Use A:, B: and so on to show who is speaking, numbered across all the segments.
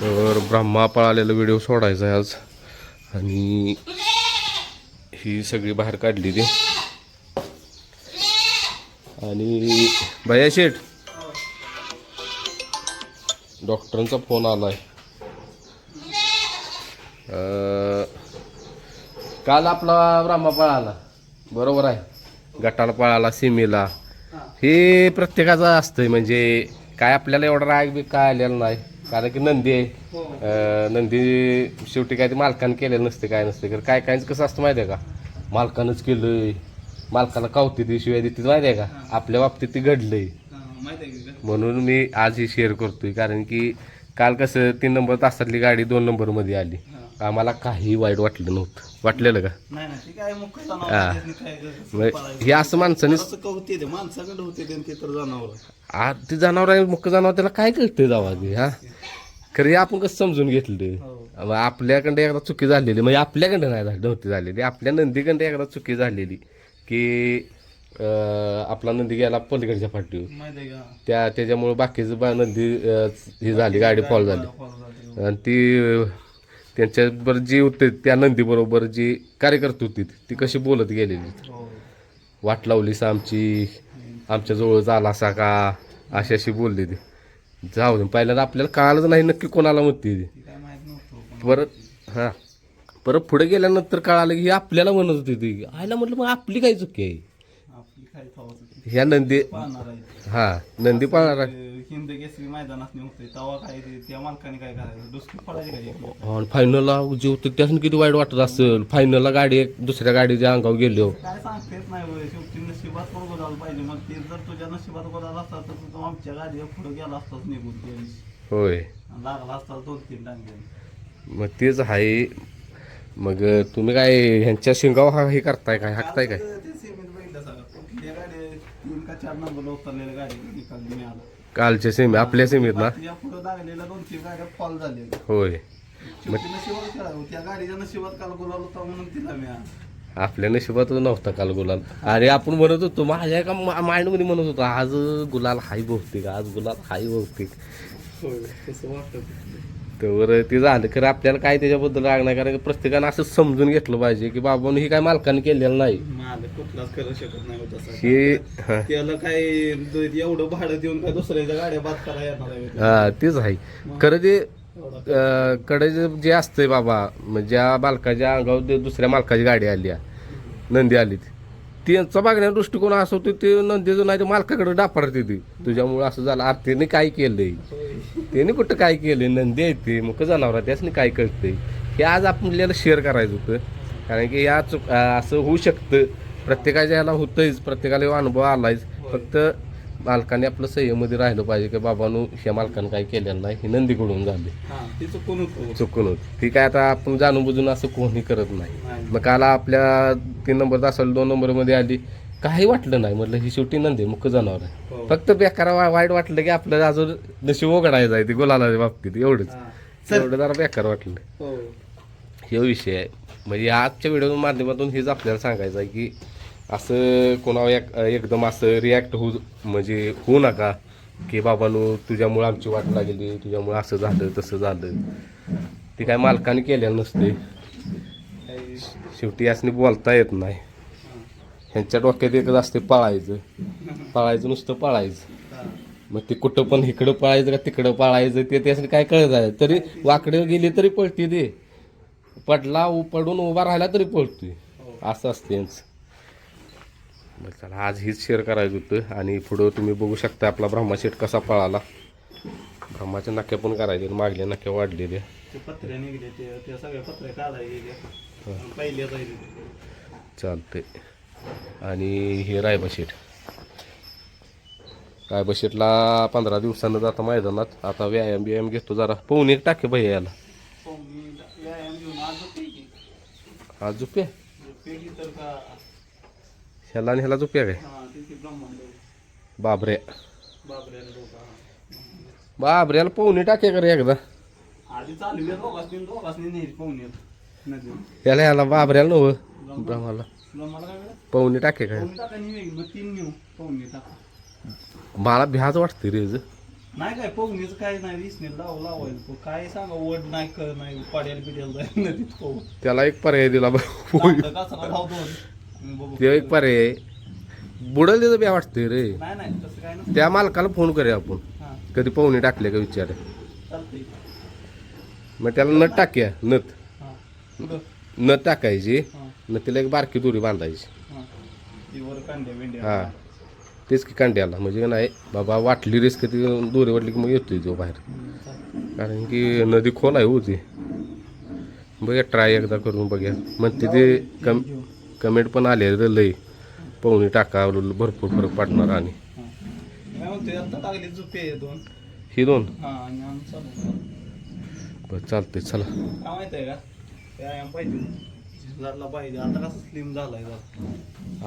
A: तर ब्रह्मा पळालेला व्हिडिओ सोडायचा आहे आज. आणि ही सगळी बाहेर काढली ती. आणि भैया शेठ डॉक्टरांचा फोन आलाय. आहे काल आपला ब्रह्मा पळाला. बरोबर आहे. गटाला पळाला सीमेला हे. प्रत्येकाचं असतंय म्हणजे काय आपल्याला एवढा राग बी काय आलेला नाही. कारण की नंदी आहे. अं, नंदी शेवटी काय ते मालकानं केलेलं नसते काय नसते. कारण काय काय कसं असतं माहिती आहे का? मालकानंच केलंय. मालकाला कावती ती शिवाय देते माहिती आहे का आपल्या बाबतीत ती घडलंय. म्हणून मी आज ही शेअर करतोय. कारण की काल कसं तीन नंबर तासातली गाडी दोन नंबरमध्ये आली आम्हाला काही वाईट वाटलं नव्हतं. वाटलेलं का? हा. मग. हे असं माणसाने आ ते जनावर आहे मुख्य जनावर त्याला काय कळतंय जावा की हा? खरं हे आपण कसं समजून घेतलं
B: हो.
A: मग आपल्याकडे एकदा चुकी झालेली म्हणजे आपल्याकडे नाही झाली नव्हती झालेली. आपल्या नंदीकडे एकदा चुकी झालेली की अं, आपला नंदी गेला पलीकडच्या फाटीवर.
B: का?
A: त्या त्याच्यामुळे बाकीचं बा नंदी अं, ही झाली गाडी फॉल झाली.
B: झाली.
A: आणि ती त्यांच्याबरोबर जी होते त्या नंदी बरोबर जी कार्यकर्ती होती ती कशी बोलत गेलेली?
B: हो.
A: वाट लावलीस आमची आमच्या जवळ झाला असा का? अशी अशी बोलली ती. जाऊ दे पहिल्यांदा आपल्याला कळालंच नाही नक्की कोणाला म्हणते ती. परत हां. परत पुढे गेल्यानंतर कळालं की आपल्याला म्हणत होती ती. आयला म्हटलं मग आपली काय चुकी आहे? ह्या नंदी हां नंदी पाळणार आहे.
B: हिंद केसरी मैदानात नव्हते तेव्हा काय ते त्या मालकाने काय करायचं? दुसरी पडायची काय.
A: आणि फायनलला जे होतं त्यासून किती वाईट वाटत असेल. फायनलला गाडी एक दुसऱ्या गाडीच्या अंगावर गेलो
B: काय सांगता येत नाही. शेवटी नशिबात पण गोदाल पाहिजे. मग ते जर तुझ्या नशिबात गोदाल असता तर तू आमच्या गाडीवर पुढे गेला असताच निघून त्या दिवशी.
A: होय.
B: आणि लागला असता दोन तीन टांगे
A: मग तेच आहे. मग तुम्ही काय ह्यांच्या शिंगाव हा हे करताय काय? हाकताय काय?
B: ते सिमेंट बघितलं सगळं कुठल्या गाडी तीन का चार नंबर उतरलेल्या गाडी निकाल मिळाला.
A: कालच्या सेमी आपल्या सेमीत ना?
B: तुझ्या पुढे लागलेल्या दोन तीन गाड्या फॉल झालेल्या.
A: होय.
B: शेवटी नशिबात खेळावं त्या गाडीच्या नशिबात काल गुलाल होता म्हणून तिला मिळाला
A: आपल्या नशिबातच नव्हता काल गुलाल. आणि आपण म्हणत होतो माझ्या एका माइंडमध्ये म्हणत होतो आज गुलाल हाय बहुतेक आज गुलाल हाय बहुतेक.
B: होय तसं वाटतं
A: तर ते झालं. खरं आपल्याला काय त्याच्याबद्दल राग नाही कारण प्रत्येकानं असं समजून घेतलं पाहिजे की बाबा ही काय मालकाने केलेलं नाही.
B: मालक कुठलाच करू शकत नाही होत असं. त्याला काय एवढं भाडं देऊन काय दुसऱ्याच्या गाड्या बाद करा येणार आहे? का?
A: हा तेच आहे. खरं ते कडे जे- असतंय बाबा म्हणजे ज्या मालकाच्या अंगावर दुसऱ्या मालकाची गाडी आली नंदी आली ती. त्यांचा बघण्याचा दृष्टिकोन असं होतं ते नंदीचं नाही ते मालकाकडे डापडते ते तुझ्यामुळे असं झालं. आर त्याने काय केलंय? त्याने कुठं काय केलंय? नंदी आहे ते. मग जनावर त्यासनी काय कळतंय हे आज आपल्याला शेअर करायचं होतं. कारण की या चुक असं होऊ शकतं. प्रत्येकाच्या ह्याला होतंच प्रत्येकाला अनुभव आलायच. फक्त मालकाने आपलं संयममध्ये राहिलं पाहिजे की बाबांनो ह्या मालकानं काय केलेलं नाही. हे नंदीकडून झाले.
B: ते चुकून होतो.
A: चुकून होत. ती काय आता आपण जाणून बुजून असं कोणी करत नाही. मग काल आपल्या तीन नंबर तासाला दोन नंबरमध्ये आली काही वाटलं नाही. म्हटलं ही शेवटी नंदी मुख जनावर आहे.
B: हो.
A: फक्त बेकार वाईट वाटलं की आपल्याला अजून नशीब उघडायचं आहे ती गुलाला बाबतीत. एवढंच. एवढं जरा बेकार वाटलं.
B: हो.
A: हे विषय आहे. म्हणजे आजच्या व्हिडिओ माध्यमातून हेच आपल्याला सांगायचं आहे की असं कोणावर एक एकदम असं रिॲक्ट होऊ म्हणजे होऊ नका की बाबांनो तुझ्यामुळं आमची वाट लागली तुझ्यामुळं असं झालं तसं झालं. ते काय मालकाने केलेलं नसते. शेवटी यासनी बोलता येत नाही. ह्यांच्या डोक्यात एकच असते पळायचं. पळायचं नुसतं पळायचं. मग ते कुठं पण इकडं पळायचं का तिकडं पळायचं ते त्यासाठी काय कळत आहे तरी वाकडे गेली तरी पळते ते. पडला पडून उभा राहिला तरी पळतोय. असं असते यांचं. बरं चला आज हीच शेअर करायचं होतं आणि पुढं तुम्ही बघू शकता आपला ब्रह्माशेट कसा पळाला. ब्रह्माच्या नक्या पण करायचे मागल्या नक्या वाढलेल्या.
B: ते पत्रे निघले ते ते सगळे पत्रे काढायला गेले. पहिले जाईल
A: चालतंय. आणि हे रायबाशेट रायबाशेटला पंधरा दिवसानं जाता मैदानात आता व्यायाम बियाम घेतो जरा. पोहून एक टाके भैया याला.
B: व्यायाम आज झोपे की
A: हा झुप्या
B: झोपे की तर का
A: ह्याला आणि ह्याला झुप्या काय?
B: हा तिथे ब्रह्मांड
A: बाबऱ्या
B: बाबऱ्याला
A: पोहणी टाके करे एकदा.
B: आहे
A: ह्याला ह्याला बाबऱ्याला नव ब्रह्माला. पोहणी टाके काय? मला भ्याज वाटते रे ज.
B: नाही काय पोगणीच काय नाही वीसने लाव लावायचं. तो काय सांगा वड नाही कर नाही पाड्याला
A: त्याला एक पर्याय दिला
B: कचरा बघू.
A: ते एक पर्याय बुडल त्याचं बी वाटतंय रे. त्या मालकाला फोन करूया आपण. कधी पाहुणे टाकले का विचार. मग त्याला नट टाक्या नथ.
B: हा.
A: नथ टाकायची. न तिला एक बारकी दोरी बांधायची.
B: हा.
A: तेच की कांड्याला. म्हणजे नाही बाबा वाटली रिस्क ती दोरी वाटली की मग येतोय तो बाहेर. कारण की नदी खोल आहे होती बघूया ट्राय एकदा करून बघूया. म्हणते ते कम. कमेंट पण आले लई. पाहुणे टाका भरपूर फरक पडणार आणि.
B: हा. दोन?
A: ही
B: हा
A: बरं चालतंय चला.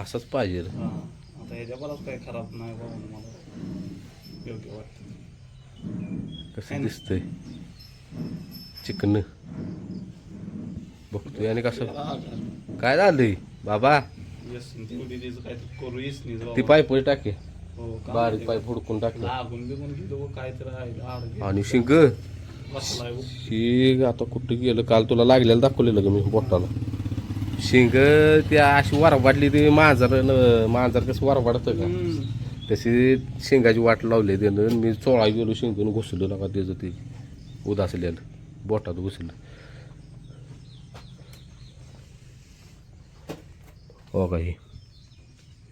A: असंच पाहिजे.
B: हा काय खराब नाही
A: कसं दिसतंय? चिकन. बघतोय आणि कसं? काय झालंय? बाबा.
B: ते
A: पाईप टाके.
B: हो
A: बारीक टाकलं.
B: तर राहिलं हाड
A: आणि शिंग. शिंग आता कुठं गेलं? काल तुला लागलेलं दाखवलेलं का मी बोटाला? शिंग त्या अशी वारवाडली ते मांजर मांजर कसं वारवाडतं का. तशी शेंगाची वाट लावली त्यानं. मी चोळा गेलो शेंगून घुसलो नका त्याचं ते उदासलेलं. बोटात घुसलं. का हे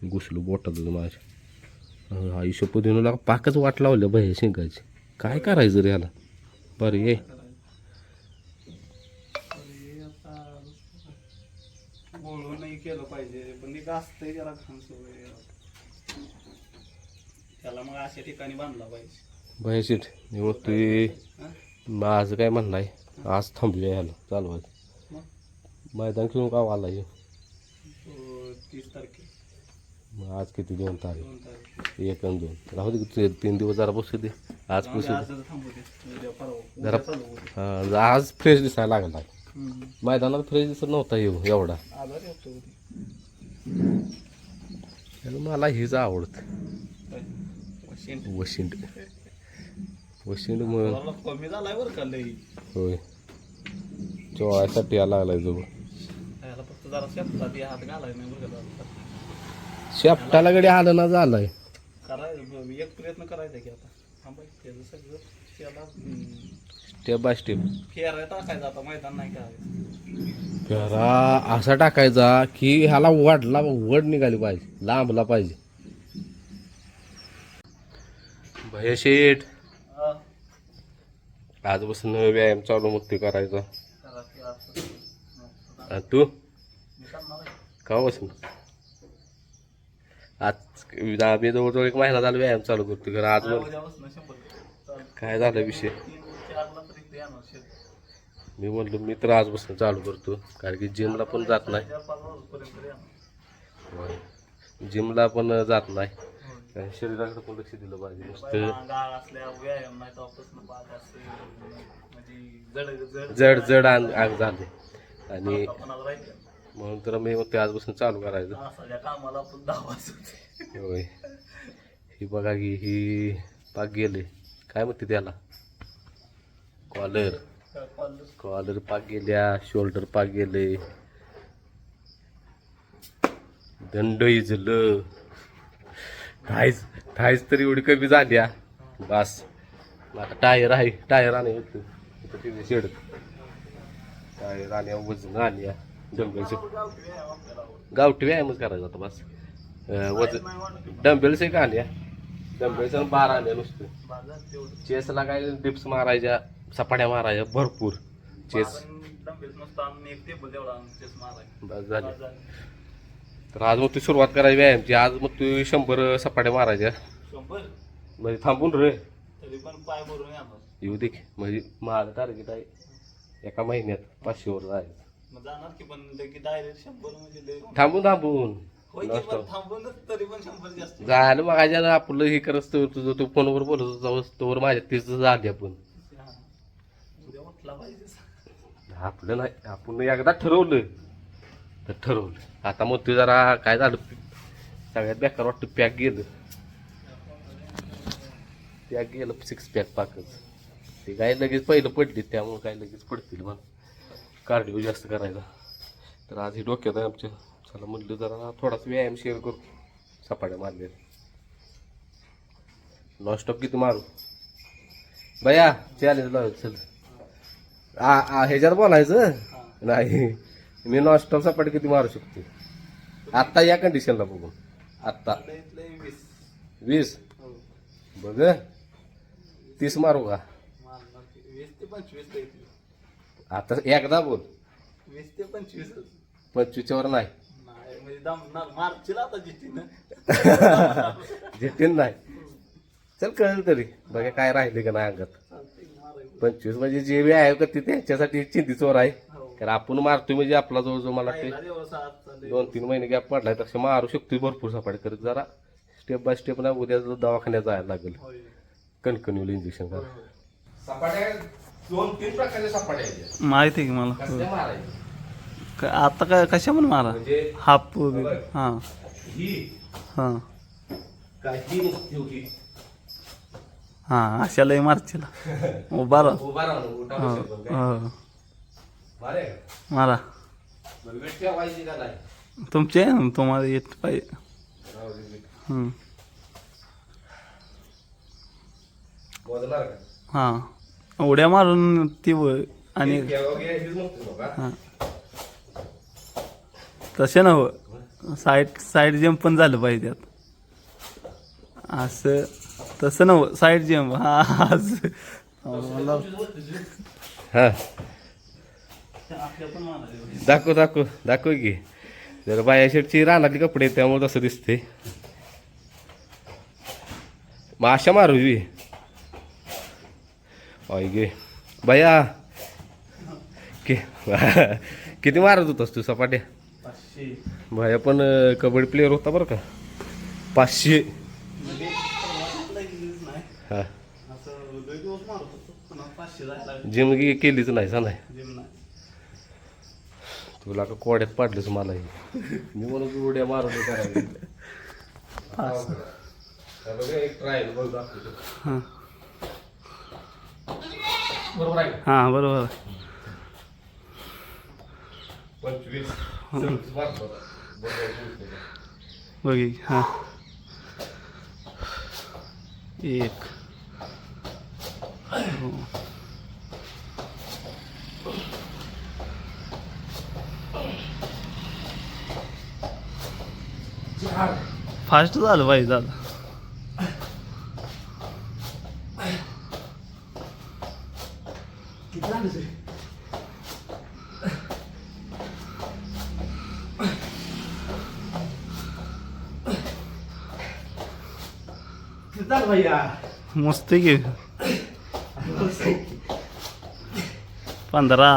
A: घुसलो बोटात माझ्या आयुष्य पदीनं लागा पाकच वाट लावल्या बाई शेंगाची काय करायचं रे याला बरं ये
B: केलं पाहिजे पण असतंय त्याला घाण सवय त्याला मग अशा ठिकाणी बांधला पाहिजे
A: तू? माझं काय म्हणणं आहे आज थांबूया ह्याला चालवायचं मैदान खेळून का आला हे
B: तीस तारखे.
A: मग आज किती? दोन तारीख.
B: दोन तारीख.
A: एक आणि दोन. राहू दे ते तीन दिवस जरा बसू दे. आज
B: जाऊ दे,
A: बसू
B: आज
A: दे.
B: जरा थांबू दे. उद्या परवा
A: जरा-
B: उद्या चालू होऊ दे.
A: हा, आज फ्रेश दिसायला लागला
B: हम्म.
A: मैदानात फ्रेश दिसत नव्हता येऊ एवढा.
B: आजारी होतो उद्या.
A: आणि मला हेच आवडत.
B: काय? वशिंड.
A: वशिंड. वशिंड मग
B: मला कमी झालाय बरं का लई.
A: होय. चोळायसाठी यायला लागलाय जो
B: त्याला फक्त जरा शेतात हे हात घालाय नाही बरं का जरा.
A: शेपटाला गडी आलं ना झालाय
B: करायचं एक प्रयत्न करायचा की आता. थांबाय त्याचं सगळं त्याला हम्म,
A: स्टेप बाय स्टेप
B: फेराय टाकायचं आता मैदान नाही करायचं.
A: फेरा असा टाकायचा की ह्याला वडला वड निघाली पाहिजे लांबला पाहिजे. भय शेठ.
B: हा,
A: आजपासून व्यायाम चालू मग ते करायचा.
B: करा की असं. मग
A: आणि तू?
B: आहे.
A: का आज आम्ही जवळजवळ एक महिना झाला व्यायाम चालू करतो कारण आज काय झालं विषय? मी म्हणलो मी तर आजपासून चालू करतो कारण की जिमला पण जात नाही. जिमला पण जात नाही. शरीराकडे पण लक्ष दिलं पाहिजे नुसतं.
B: जड
A: जड आग झाले. आणि म्हणून तर मी मग ते आजपासून चालू करायचं.
B: कामाला आपण
A: होय. ही बघा की ही पाक गेले. काय म्हणते त्याला? कॉलर. कॉलर. पाक गेल्या शोल्डर पाक गेले. दंड इजलं. ठायच ठायच तरी एवढी कमी झाल्या. बस. आता टायर आहे टायर आणि शेड. टायर आणि वजन आल्या. डंबेलचं गावठी व्यायामच करायचा आता बस. अं, वजन डंबेल्स एक आल्या. डंबेल्स बारा आल्या नुसतं. चेसला काय डिप्स मारायच्या सपाट्या मारायच्या भरपूर. चेस. बस झाले. तर आज मग तू सुरुवात करायची व्यायामची आज मग तू शंभर सपाट्या मारायच्या. म्हणजे थांबून रे. येऊ दे. म्हणजे माझं टार्गेट आहे एका महिन्यात पाचशेवर जायचं.
B: मग जाणार की पण लगे डायरेक्ट शंभर म्हणजे लय.
A: थांबून थांबून.
B: होय की पण थांबूनच तरी पण शंभर जास्त.
A: झालं मग आज आपलं हे करत तुझं तू फोनवर बोलत होता तोवर माझ्या तीच झाली आपण.
B: हा. उद्या उठला पाहिजे.
A: आपलं नाही आपण एकदा ठरवलं तर ठरवलं. आता मग ते जरा काय झालं सगळ्यात बेकार वाटतं पॅक गेलं. त्या गेलं सिक्स पॅक पाकच. ते काय लगेच पहिलं पडली त्यामुळे काय लगेच पडतील मला कार्डिओ जास्त करायचा. तर आज ही डोक्यात आहे आमच्या. चला म्हटलं जरा थोडासा व्यायाम शेअर करू. सपाट्या मारल्या नॉनस्टॉप किती मारू? बया चॅलेंज लावू चल. आ ह्याच्यात बोलायचं? नाही. मी नॉनस्टॉप सपाट किती मारू शकतो? आत्ता या कंडिशनला बघून आत्ता.
B: वीस.
A: बघ. तीस मारू का
B: मारणार की. वीस ते पंचवीस इथले
A: आता एकदा बोल.
B: वीस ते पंचवीस.
A: पंचवीसच्या वर नाही.
B: म्हणजे दमणार मारशील आता जितीनं.
A: झेटीन नाही. चल कळेल तरी. बघा काय राहिले का नाही अंगात. पंचवीस म्हणजे जे बी आहे का ते त्यांच्यासाठी चिंतीचोर आहे.
B: हो.
A: कारण आपण मारतोय म्हणजे आपला जो जो मला
B: दिवस.
A: दोन तीन महिने गॅप पडलाय तसं मारू शकतोय भरपूर सपाटी करत जरा स्टेप बाय स्टेप ना उद्या दवाखान्यात जायला लागेल.
B: होय.
A: कणकणीवर इंजेक्शन करा. दोन तीन प्रकारच्या सपाट्या आहेत
B: माहिती आहे की मला.
A: कसल्या मारायच्या
B: का- आता काय कशा म्हणून मारा.
A: म्हणजे
B: हाप. हा
A: ही.
B: हा
A: काही नसते होती.
B: हा अशा लय मारशील उभा राहा.
A: उभा राहून उठा
B: हो,
A: काय.
B: हो.
A: मारे.
B: मारा.
A: बरं, वेट ठेवायची का नाही.
B: तुमचे? तुम्हाला येत पाहिजे.
A: राहू दे, वेट.
B: हम्म.
A: मोजणार का?
B: हा. उड्या मारून ती व- आणि
A: हे नसते बघा.
B: हा. तसे नव साईड साईड जम्प पण झालं पाहिजे त्यात. असं तसं नव साईड जम्प हा असं. मला
A: हा. दाखव दाखव दाखव की. जर बाया शर्टची रानातली कपडे आहेत, त्यामुळे तसं दिसते मग अशा मारू बी. गे. बाया कि किती मारत होतास तू सपाट्या भाया पण कबड्डी प्लेअर होता बरं का? पाचशे. हा.
B: मारत
A: जिम गी केलीच नाही सांगाय
B: नाही
A: तुला का कोड्यात पाडलंच मला. मी म्हणून उड्या मारून करायला. एक ट्रायल बघ दाखवतो.
B: हां
A: बरोबर. आहे
B: हां. बरोबर. बघी हां एक. हो. फास्ट झालं पाहिजे दादा मस्त की पंधरा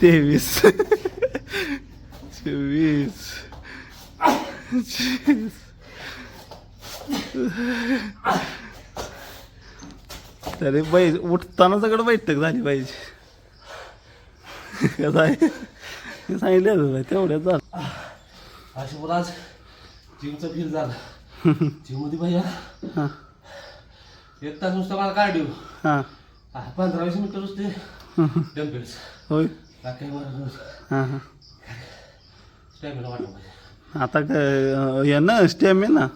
B: तेवीस तरी पाहिजे उठताना सगळं बैठक झाली पाहिजे. कसं आहे? सांगितलं तेवढ्याच झालं.
A: आज. जिमचं फील झालं. जिममध्ये भैया.
B: हां.
A: एक तास नुसतं मला कार्डिओ
B: हां.
A: पंधरा वीस मिनिटं नुसते डम्पेल्स
B: होय.
A: मारत
B: हां हां.
A: स्टॅमिना वाटलं पाहिजे.
B: आता काय ना स्टेम आहे ना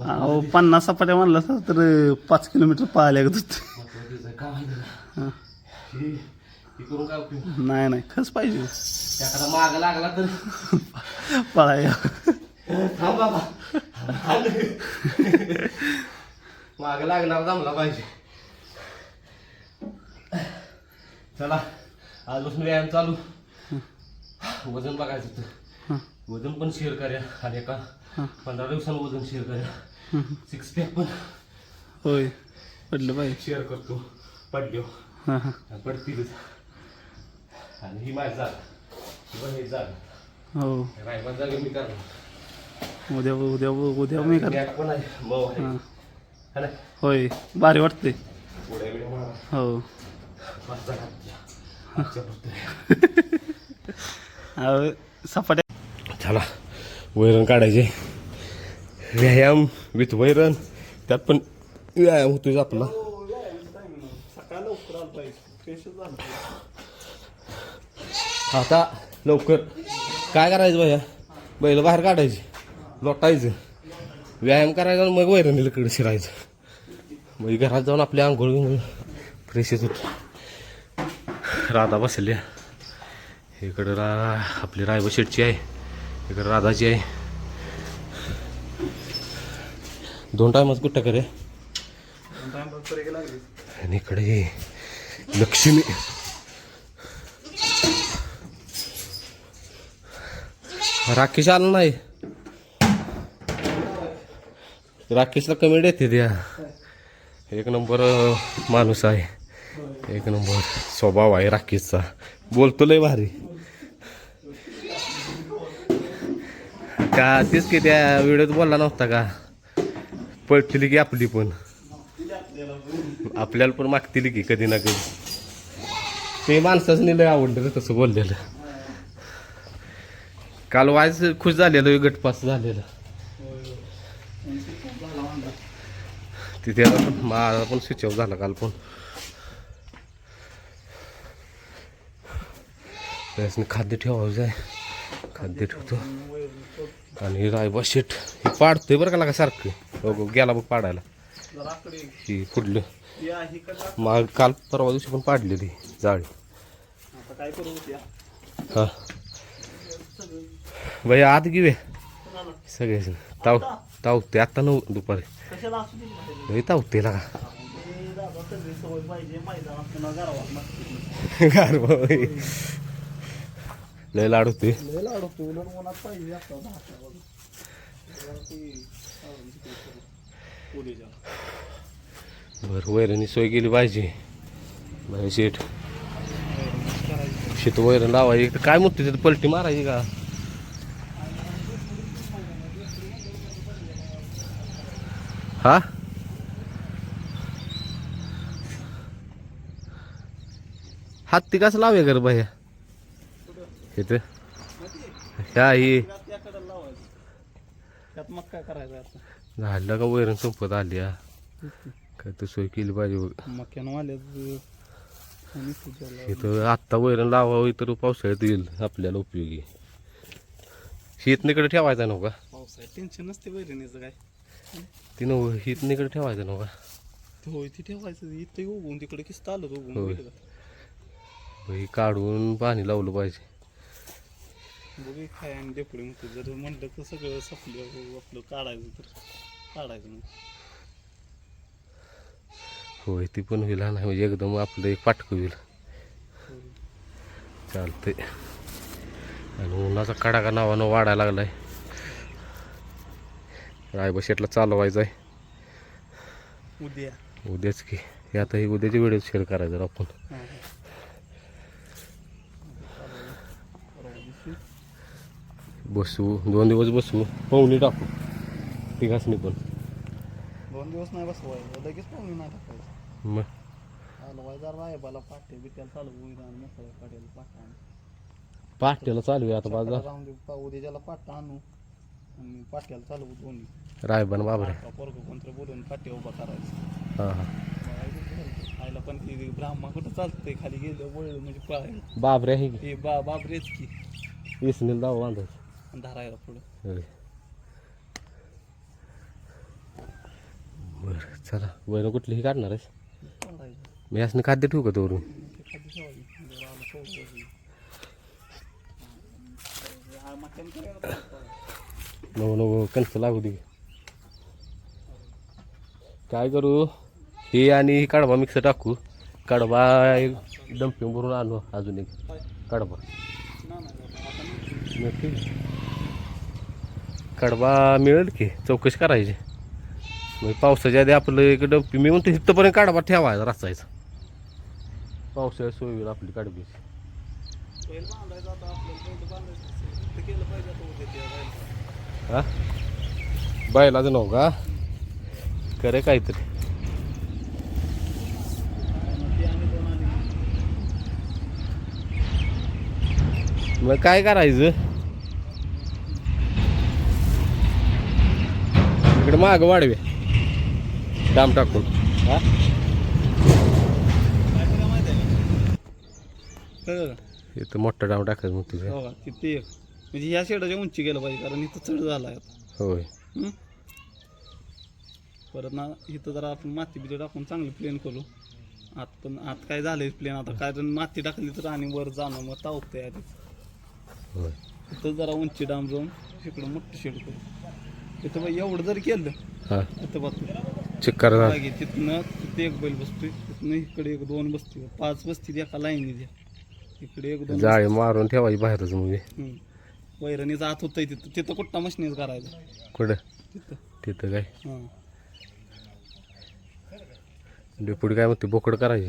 B: अहो पन्नास सपाट्या म्हणलं तर पाच किलोमीटर पाहायला लागत होते. नाही नाही खस पाहिजे.
A: एखादा माग लागला तर.
B: पळाया
A: थांब बाबा. माग लागणार जमला पाहिजे. चला आजपासून व्यायाम चालू. वजन बघायचं होतं. वजन पण शेअर करूया. आणि एका पंधरा दिवसानं वजन शेअर करूया. सिक्स पॅक पण.
B: होय. पडलं पाहिजे.
A: शेअर करतो. पडलो.
B: हां हां.
A: पडतीलच आणि ही माझी जागा. ही पण ही जागा.
B: हो.
A: रायबान जागा मी करणार.
B: उद्या उद्या उद्या मी कर
A: गॅप पण आहे. मऊ आहे.
B: हां.
A: है ना?
B: होय. भारी वाटते
A: पुढे बिढे मारा.
B: हो.
A: मस्त घातल्या. आजच्या पुरतं.
B: अहो, सपाट्या
A: चला. वैरण काढायचे. व्यायाम विथ वैरण. त्यात पण व्यायाम होतोय आपला आता लवकर काय करायचं भैया? बैल बाहेर काढायची. लोटायचं. व्यायाम करायचा मग मग वैरणीकडे शिरायचं. मग घरात जाऊन आपली आंघोळ बिंघोळ फ्रेशच होत राधा बसल्या इकडं रा आपली रायबा शेटची आहे. इकडं राधाची आहे. दोन टायमाच कुठं करे? आणि इकडे लक्ष्मी. राकेश आला नाही. राकेशला कमेंट येते द्या. एक नंबर माणूस आहे. एक नंबर स्वभाव आहे राकेशचा. बोलतो लय भारी. का तेच की त्या व्हिडिओत बोलला नव्हता का? पळतली की आपली पण. आपल्याला पण मागतील की कधी ना कधी. ते माणसाच लय आवडलं तसं बोललेलं. काल वायच खुश झालेलं गटपास झालेलं. तिथे माझा पण स्विच ऑफ झाला काल पण. त्याच्यानं खाद्य ठेवावं जाय. खाद्य ठेवतो. आणि रायबा शेट हे पाडतोय बरं का लागा सारखं. हो, हो, गेला बघ पाडायला. ही फुडलं मग काल परवा दिवशी पण पाडलेली जाळी.
B: काय करू
A: हा. बाई आत घेऊया. सगळेजण ताव तावते आता नऊ दुपारी. तावते बाई. लय लाड होते.
B: लय लाडू उलट मनात पाहिजे
A: बरं वैरणी सोय केली पाहिजे. बाई शेठ. शेत वैरण लावायची काय म्हणते तिथं पलटी मारायची का? हा? हत्ती कसं लावे कर बाया इथं. ह्या ही.
B: त्यात मग काय करायचं
A: झालं का वैरण संपत आली हा. काय तर सोय केली पाहिजे इथं आत्ता वैरण लावावं तर पावसाळ्यात येईल आपल्याला उपयोगी. हितनीकडे ठेवायचा नव्हता
B: पावसाळ्यात टेन्शन नसते वैरणीचं काय?
A: तिनं हितनीकडे ठेवायचं नव्हता
B: ते होय ते ठेवायचं. इथं उगून तिकडे किस्त आलं उगून
A: काढून पाणी लावलं पाहिजे.
B: बघू काय आणि डेपुडी म्हणतो जर म्हणलं तर सगळं सपलं आपलं काढायचं तर काढायचं मग
A: होय ती पण होईल हा नाही म्हणजे एकदम आपलं एक पाटकं होईल. चालतंय. आणि उन्हाचा कडाका नावानं वाढायला लागलाय. रायबा शेटला चालवायचं आहे
B: उद्या.
A: उद्याच की. आता ही उद्याची व्हिडिओ शेअर करायचं आपण
B: हा, हा. परवा दिवशी
A: बसू. दोन दिवस बसू. पाहुणी टाकू. तिघासनी पण.
B: दोन दिवस नाही बसवायचं लगेच पाहुणे नाही टाकायचं.
A: मग?
B: पाट्याला
A: चालू आहे आता बाजार.
B: जाऊन दे पा उद्याच्याला पाटा आणू आणि पाट्याला चालू दोन्ही.
A: रायबन बाबरे.
B: पोरग कोणतरी बोलून पाट्या उभा करायचं.
A: हां
B: आईला पण ती ब्राह्मा कुठं चालतंय? खाली गेलं वळलं म्हणजे
A: बाबरे
B: हे बाबरेच की.
A: इसनील दाव बांधायचं.
B: धरायला पुढं.
A: बरं चला. वैन कुठलीही काढणार आहेस?
B: काढायचं
A: मी असं खाद्य ठेवू का तोरून. नको नको कणसं लागू दे. काय करू? हे आणि ही कडबा मिक्स टाकू. कडबा डम्पिंग भरून आणू अजून एक. कडबा. नक्की? कडबा मिळेल की? चौकशी करायची. मग पावसाच्या आधी आपलं एक मी म्हणतो इथंपर्यंत कडबा ठेवायचा रचायचा. पावसाळ्यात सोय होईल आपली कडबीची हा? बैलाचं नव का? करे काहीतरी. मग काय करायचं? इकडे माग वाढवे. डाम टाकून हा?
B: काय?
A: इथं मोठा डाम टाकायचं मग
B: हो का? किती? म्हणजे ह्या शेडाच्या उंची गेलं पाहिजे कारण इथं चढ झाला आहे आता.
A: होय.
B: हं? परत ना इथं जरा आपण माती बिती टाकून चांगलं प्लेन करू आत पण आत काय झालंय प्लेन आता? कारण माती टाकली तर आणि वर जाणं मग तावतंय आधी.
A: होय.
B: इथं जरा उंची डाम जाऊन इकडं मोठं शेड करू. इथं बघ एवढं जर केलं
A: हा.
B: इथं बघ.
A: चिक्कार झाला.
B: तिथनं तिथे एक बैल बसतोय तिथनं इकडे एक दोन बसतील पाच बसतील एका लाईनी द्या. इकडे एक दोन
A: जाळी मारून ठेवायची बाहेरच म्हणजे
B: हं. वैरणीचा आत होतंय तिथं. तिथं कुठं मशनीच करायचं?
A: कुठं?
B: तिथं.
A: तिथं काय?
B: हां.
A: डेपुटी काय म्हणते? बोकड करायचे.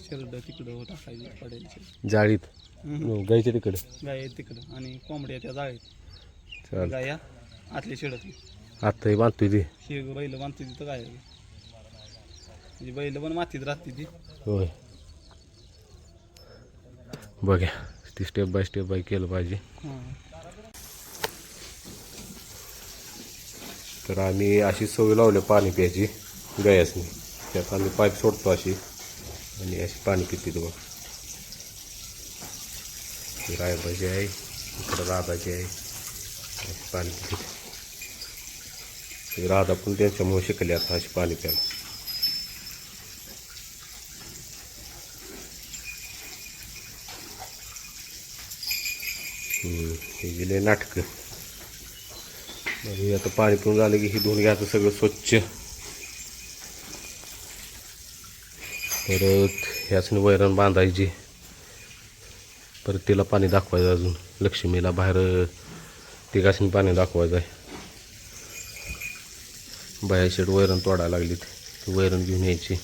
B: शेरड तिकडं टाकायची शेरड.
A: जाळीत. गायच्या तिकडे.
B: गाय तिकडं. आणि कोंबड्या त्या जाळीत.
A: चाल
B: गाया. आतल्या शेडत
A: आता हे बांधतोय ते.
B: हे बैल बांधते तिथं गाय म्हणजे बैल पण मातीत राहते ती.
A: होय. बघ्या ती स्टेप बाय स्टेप बाय केलं पाहिजे. तर आम्ही अशी सवय लावली पाणी प्यायची गयासनी त्यात आम्ही पाईप सोडतो अशी आणि अशी पाणी पिते बघ. रायबाची आहे इकडं राधाची आहे अशी पाणी पिते. राधा पण त्यांच्यामुळे शिकली आता अशी पाणी प्यायला. हे गेले नाटकं. मग हे आता पाणी पिऊन झालं की हे धुवून घ्यायचं सगळं स्वच्छ. परत ह्याचने वैरण बांधायची. परत तिला पाणी दाखवायचं अजून. लक्ष्मीला बाहेर तिघासनी पाणी दाखवायचं आहे. बाया शेड वैरण तोडायला लागलीत. ती वैरण घेऊन यायची.